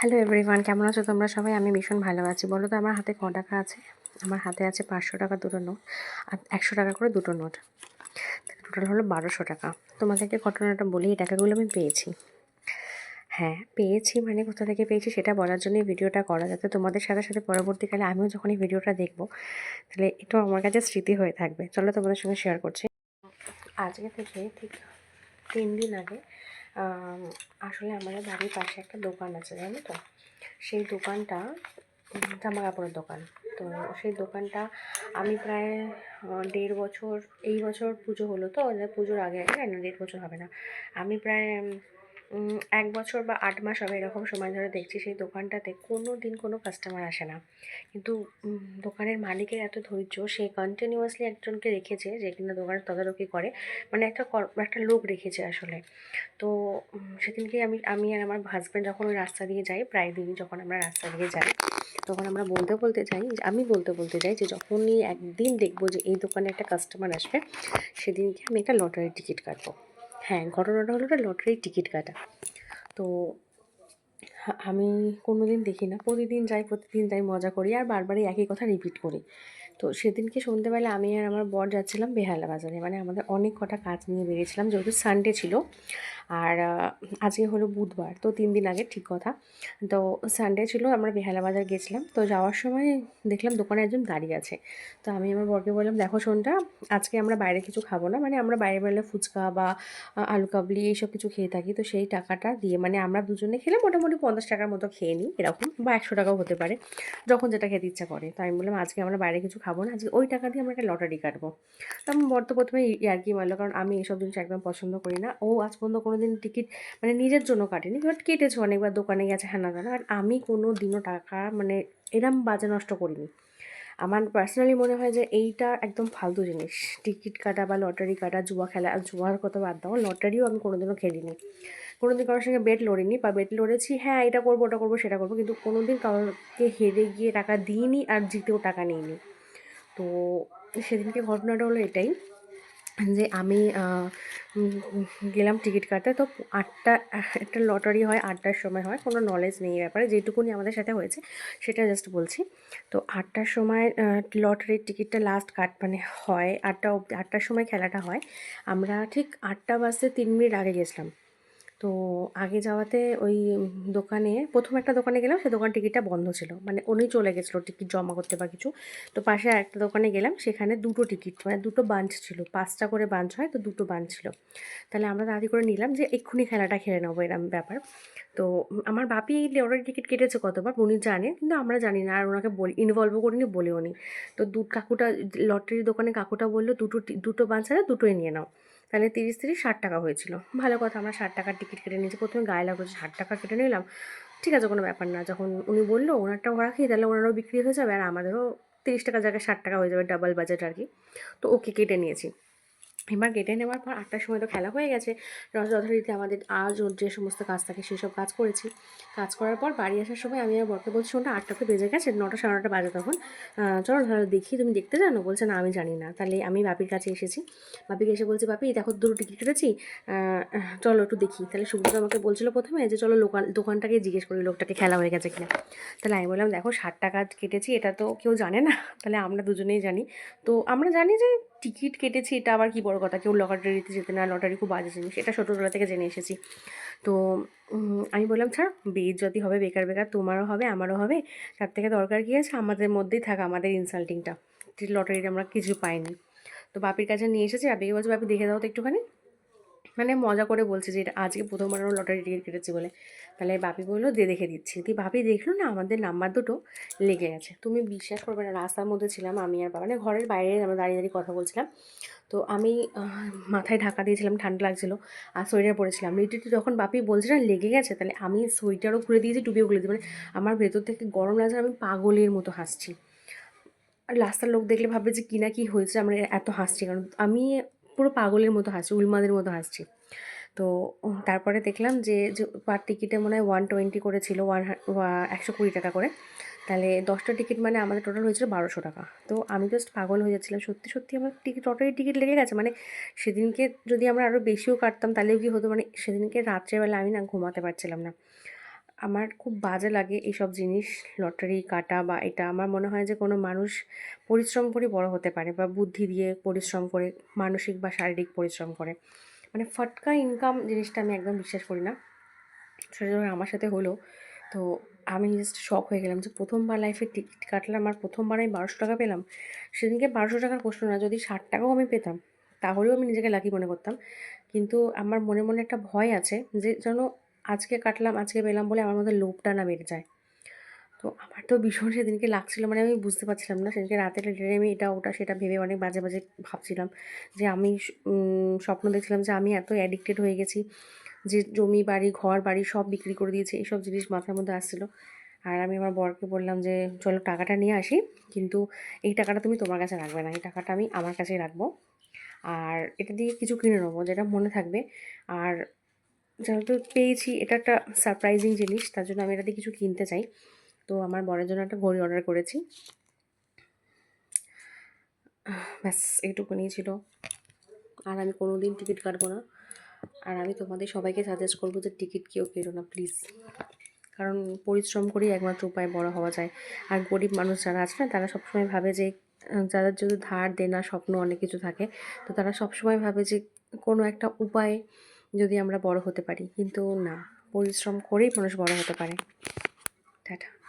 Hello everyone কেমন আছো তোমরা সবাই? আমি ভীষণ ভালো আছি। বলো তো, আমার হাতে ক টাকা আছে? আমার হাতে আছে পাঁচশো টাকা দুটো নোট আর একশো টাকা করে দুটো নোট। টোটাল হলো বারোশো টাকা। তোমাদেরকে ঘটনাটা বলি, এই টাকাগুলো আমি পেয়েছি। হ্যাঁ পেয়েছি মানে কোথা থেকে পেয়েছি সেটা বলার জন্যই ভিডিওটা করা, যাতে তোমাদের সাথে সাথে পরবর্তীকালে আমিও যখন এই ভিডিওটা দেখব, তাহলে এটাও আমার কাছে স্মৃতি হয়ে থাকবে। চলো তোমাদের সঙ্গে শেয়ার করছি। আজকে থেকে ঠিক তিন দিন আগে আসলে আমাদের বাড়ির পাশে একটা দোকান আছে, জানো তো? সেই দোকানটা জামা কাপড়ের দোকান। তো সেই দোকানটা আমি প্রায় দেড় বছর, এই বছর পুজো হলো তো পুজোর আগে আগে না, দেড় বছর হবে না। আমি প্রায় এক বছর বা আট মাস হবে এরকম সময় ধরে দেখছি সেই দোকানটাতে কোনো দিন কোনো কাস্টমার আসে না। কিন্তু দোকানের মালিকের এত ধৈর্য, সে কন্টিনিউয়াসলি একজনকে রেখেছে যে কিনা দোকানের তদারকি করে। মানে একটা একটা লোক রেখেছে আসলে। তো সেদিনকে আমি আমি আর আমার হাজব্যান্ড যখন ওই রাস্তা দিয়ে যাই, প্রায় দিনই যখন আমরা রাস্তা দিয়ে যাই, তখন আমরা বলতে বলতে যাই, আমি বলতে বলতে যাই যে যখনই একদিন দেখব যে এই দোকানে একটা কাস্টমার আসবে, সেদিনকে আমি একটা লটারির টিকিট কাটবো। হ্যাঁ ঘটনাটা হলো একটা লটারির টিকিট কাটা। তো আমি কোনো দিন দেখি না। প্রতিদিন যাই প্রতিদিন যাই মজা করি আর বারবারই একই কথা রিপিট করি। তো সেদিনকে সন্ধ্যেবেলা আমি আর আমার বর যাচ্ছিলাম বেহালা বাজারে মানে আমাদের অনেক কটা কাজ নিয়ে বেরিয়েছিলাম, যেহেতু সানডে ছিল। আর আজকে হলো বুধবার, তো তিন দিন আগে, ঠিক কথা। তো সানডে ছিল, আমরা বেহালা বাজার গেছিলাম। তো যাওয়ার সময় দেখলাম দোকানে একজন দাঁড়িয়ে আছে। তো আমি আমার বরকে বললাম, দেখো শোনটা আজকে আমরা বাইরে কিছু খাব না। মানে আমরা বাইরে বেলা ফুচকা বা আলু কাবলি এইসব কিছু খেয়ে থাকি। তো সেই টাকাটা দিয়ে মানে আমরা দুজনে খেলে মোটামুটি পঞ্চাশ টাকার মতো খেয়ে নিই, এরকম, বা একশো টাকাও হতে পারে, যখন যেটা খেতে ইচ্ছা করে। তো আমি বললাম, আজকে আমরা বাইরে কিছু খাব না, আজকে ওই টাকা দিয়ে আমরা একটা লটারি কাটবো। তো আমি বর তো প্রথমে ইয়ার্কি মারলো, কারণ আমি এইসব জিনিস একদম পছন্দ করি না। ও আজ পর্যন্ত কোনো দিন টিকিট মানে নিজের জন্য কাটিনি। বাট কেটেছে অনেকবার, দোকানে গেছে হ্যানা জানা। আর আমি কোনো দিনও টাকা মানে এরম বাজে নষ্ট করিনি। আমার পার্সোনালি মনে হয় যে এইটা একদম ফালতু জিনিস। টিকিট কাটা বা লটারি কাটা, জুয়া খেলা, আর জুয়ার কথা বাদ দাও লটারিও আমি কোনোদিনও খেলিনি। কোনোদিন কারোর সঙ্গে বেট লড়িনি, বা বেট লড়েছি হ্যাঁ এটা করব, ওটা করব, সেটা করব, কিন্তু কোনোদিন কারোরকে হেরে গিয়ে টাকা দিইনি আর জিতেও টাকা নিইনি। তো সেদিনকে ঘটনাটা হলো এটাই। যে আমি গেলাম টিকিট কাটতে। তো আটটা, একটা লটারি হয়, আটটার সময় হয়। কোনো নলেজ নেই ব্যাপারে। যেটুকুনি আমাদের সাথে হয়েছে, সেটা জাস্ট বলছি। তো আটটার সময় লটারির টিকিটটা লাস্ট কাট মানে হয়। আটটা আটটার সময় খেলাটা হয়। আমরা ঠিক আটটা বাজতে তিন মিনিট আগে গেছিলাম। তো আগে যাওয়াতে ওই দোকানে, প্রথম একটা দোকানে গেলাম, সে দোকান টিকিটটা বন্ধ ছিল। মানে উনি চলে গেছিল টিকিট জমা করতে বা কিছু। তো পাশে আরেকটা দোকানে গেলাম, সেখানে দুটো টিকিট মানে দুটো বাঞ্চ ছিল। পাঁচটা করে বাঞ্চ হয়, তো দুটো বাঞ্চ ছিল। তাহলে আমরা তাড়াতাড়ি করে নিলাম যে এক্ষুনি খেলাটা খেলে নেব এরম ব্যাপার। তো আমার বাপি এই লটারি টিকিট কেটেছে কতবার, উনি জানে, কিন্তু আমরা জানি না। আর ওনাকে বলি ইনভলভও করিনি, বলেও নি। তো দু, কাকুটা লটারির দোকানে কাকুটা বলল, দুটো দুটো বাঞ্চ আছে, দুটোই নিয়ে নাও। তাহলে তিরিশ তিরিশ ষাট টাকা হয়েছিল। ভালো কথা, আমরা ষাট টাকার টিকিট কেটে নিয়েছি। প্রথমে গায়ে লাগল ষাট টাকা কেটে নিলাম। ঠিক আছে, কোনো ব্যাপার না। যখন উনি বলল, ওনারটাও খেয়ে, তাহলে ওনারও বিক্রি হয়ে যাবে। আর আমাদেরও তিরিশ টাকার জায়গায় ষাট টাকা হয়ে যাবে ডাবল বাজেট আর কি। তো ওকে কেটে নিয়েছি। এবার কেটে নেওয়ার পর আটটার সময় তো খেলা হয়ে গেছে। যথা- যথারীতি আমাদের আজ ওর যে সমস্ত কাজ থাকে সেই সব কাজ করেছি। কাজ করার পর বাড়ি আসার সময় আমি আর বরকে বলছি ওটা আটটা তো বেজে গেছে, নটা সাড়ে নটা বাজে তখন। চলো তাহলে দেখি তুমি দেখতে জানো? বলছে, না, আমি জানি না। তাহলে আমি বাপির কাছে এসেছি। বাপিকে এসে বলছি, বাপি, দেখো দুটো টিকিট কেটেছি। চলো একটু দেখি। তাহলে সুব্রত আমাকে বলছিল প্রথমে যে, চলো লোকাল, দোকানটাকে জিজ্ঞেস করি, লোকটাকে খেলা হয়ে গেছে কিনা? তাহলে আমি বললাম, দেখো ষাট টাকা কেটেছি, এটা তো কেউ জানে না। তাহলে আমরা দুজনেই জানি। তো আমরা জানি যে টিকিট কেটেছি, এটা আবার কি বড় কথা, কেউ লটারিতে যেতে না, লটারি খুব বাজে জিনিস, এটা ছোটোবেলা থেকে জেনে এসেছি। তো আমি বললাম, ছাড় যদি হবে, বেকার বেকার, তোমারও হবে, আমারও হবে, তার থেকে দরকার কী আছে? আমাদের মধ্যেই থাকা, আমাদের ইনসাল্টিংটা লটারিটা আমরা কিছু পাইনি। তো বাপির কাছে নিয়ে এসেছি বাপিকে বলছে, বাপি, দেখে দাও তো একটুখানি। মানে মজা করে বলছে যে, এটা আজকে প্রথমবার আমরা লটারি টিকিট কেটেছি বলে। তাহলে বাপি বলল দিয়ে দেখে দিচ্ছি। তুই বাপি, দেখল না, আমাদের নাম্বার দুটো লেগে গেছে। তুমি বিশ্বাস করবে না, রাস্তার মধ্যে ছিলাম আমি আর বাবা। মানে ঘরের বাইরে আমরা দাঁড়িয়ে দাঁড়িয়ে কথা বলছিলাম। তো আমি মাথায় ঢাকা দিয়েছিলাম, ঠান্ডা লাগছিল। আর সোয়েটার পরেছিলাম। লিটিটি যখন বাপি বলছে না, লেগে গেছে, তাহলে আমি সোয়েটারও খুলে দিয়েছি, টুপিও খুলে দিয়েছি। মানে আমার ভেতর থেকে গরম লাগছে, আমি পাগলের মতো হাসছি। আর রাস্তার লোক দেখলে ভাববে যে, কী না কী হয়েছে? আমরা এত হাসছি। কারণ আমি পুরো পাগলের মতো হাসছি, উলমাদের মতো হাসছি। তো তারপরে দেখলাম যে পার টিকিটে মনে হয় ওয়ান টোয়েন্টি করে ছিল ওয়ান একশো কুড়ি টাকা করে। তাহলে দশটা টিকিট মানে আমাদের টোটাল হয়েছিল বারোশো টাকা। তো আমি জাস্ট পাগল হয়ে যাচ্ছিলাম। সত্যি সত্যি আমার টিকিট লটারির টিকিট লেগে গেছে। মানে সেদিনকে যদি আমরা আরও বেশিও কাটতাম, তাহলেও কি হতো? মানে সেদিনকে রাত্রেবেলা আমি না ঘুমাতে পারছিলাম না। আমার খুব বাজে লাগে এইসব জিনিস, লটারি, কাটা বা এটা। আমার মনে হয় যে কোনো মানুষ পরিশ্রম করে বড় হতে পারে বা বুদ্ধি দিয়ে পরিশ্রম করে, মানসিক বা শারীরিক পরিশ্রম করে। মানে ফটকা ইনকাম জিনিসটা আমি একদম বিশ্বাস করি না। যখন আমার সাথে হলো। তো আমি জাস্ট শখ হয়ে গেলাম যে প্রথমবার লাইফে টিকিট কাটলাম আর প্রথমবার আমি বারোশো টাকা পেলাম। সেদিনকে বারোশো টাকার প্রশ্ন না, যদি ষাট টাকাও আমি পেতাম, তাহলেও আমি নিজেকে লাকি মনে করতাম। কিন্তু আমার মনে মনে একটা ভয় আছে যে যেন আজকে কাটলাম, আজকে পেলাম বলে আমার মধ্যে লোভটা না বেড়ে যায়। তো আমার তো ভীষণ সেদিনকে লাগছিল মানে আমি বুঝতে পারছিলাম না। সেদিনকে রাতে লেটে আমি এটা, ওটা, সেটা ভেবে অনেক বাজে বাজে ভাবছিলাম যে আমি স্বপ্ন দেখছিলাম যে আমি এত অ্যাডিক্টেড হয়ে গেছি যে জমি বাড়ি, ঘর বাড়ি সব বিক্রি করে দিয়েছি, এইসব জিনিস মাথার মধ্যে আসছিল। আর আমি আমার বরকে বললাম যে, চলো টাকাটা নিয়ে আসি, কিন্তু এই টাকাটা তুমি তোমার কাছে রাখবে না, এই টাকাটা আমি আমার কাছেই রাখব। আর এটা দিয়ে কিছু কিনে নেব, যেটা মনে থাকবে। আর যেহেতু পেয়েছি, এটা একটা সারপ্রাইজিং জিনিস, তার জন্য আমি এটাতে কিছু কিনতে চাই। তো আমার বরের জন্য একটা ঘড়ি অর্ডার করেছি। ব্যাস, এইটুকুনি ছিল। আর আমি কোনো দিন টিকিট কাটবো না। আর আমি তোমাদের সবাইকে সাজেস্ট করব যে টিকিট কেউ কেটো না প্লিজ কারণ পরিশ্রম করেই একমাত্র উপায় বড় হওয়া যায়। আর গরিব মানুষ যারা আছে না, তারা সবসময় ভাবে যে, যাদের যদি ধার, দেনা, স্বপ্ন অনেক কিছু থাকে, তো তারা সবসময় ভাবে যে কোনো একটা উপায়ে যদি আমরা বড় হতে পারি। কিন্তু না পরিশ্রম করেই মানুষ বড় হতে পারে। টাটা।